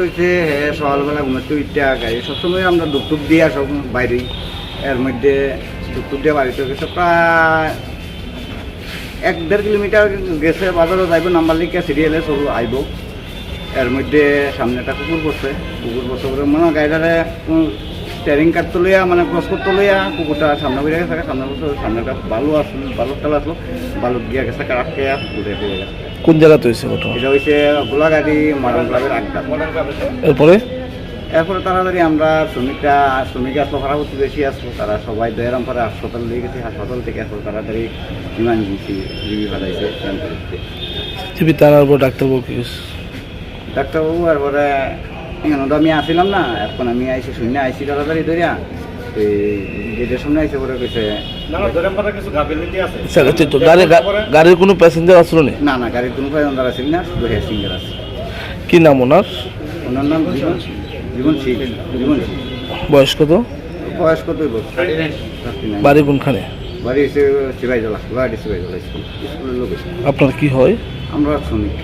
হয়েছে হ্যাঁ সকালবেলা ঘুমাতে উঠটা গাড়ি সবসময় আমরা টুপ দিয়া সব বাইরে। এর মধ্যে টুপ দিয়ে বাড়িতে গেছে প্রায় এক দেড় কিলোমিটার গেছে বাজারে যাইব, নাম্বার লিখে সিরিয়ালে সব আইব। এর মধ্যে সামনে একটা কুকুর পড়ছে কুকুর পড়ছে করে মনে হয় গাড়িটারে স্টেরিং কাটতে লইয়া মানে ক্রস করতে লইয়া কুকুরটা সামনে বেরিয়ে গেছে, সামনে বসে সামনে একটা বালু আসলো, বালুর তেল আসলো বালু গিয়া গেছে খেয়া উঠে পেয়ে গেছে। কোন জায়গাতে হয়েছে ঘটনা? এটা হচ্ছে গোলাগাড়ি মারণ ক্লাবের আড্ডা। এরপরে? এরপরে তাড়াতাড়ি আমরা শ্রমিকরা শ্রমিক আসলো ভাড়া বেশি আসলো তারা সবাই দয়ারাম পারে হাসপাতাল নিয়ে গেছে হাসপাতাল থেকে এরপর তাড়াতাড়ি ইমার্জেন্সি জিবি ফেলাইছে টিভি তার উপর ডাক্তারবাবু কি? ডাক্তারবাবু এরপরে এখানে তো আমি আসিলাম না এখন আমি আইসি শুনে আইসি তাড়াতাড়ি ধরিয়া। গেটের সামনে আইসে পরে কইছে আচ্ছা আচ্ছা তো গাড়ি গাড়ির কোনো প্যাসেঞ্জার আসলো না? না না গাড়ির কোনো প্যাসেঞ্জার আসেন না শুধু হেয়ার সিঙ্গার আছে। কি নাম ওনার? ওনার নাম জীবন জীবন সিং জীবন সিং বয়স কত? বয়স বল বাড়ি কোনখানে? বাড়ি এসে বাড়ি স্কুলের লোক আপনার কি হয়? আমরা শ্রমিক।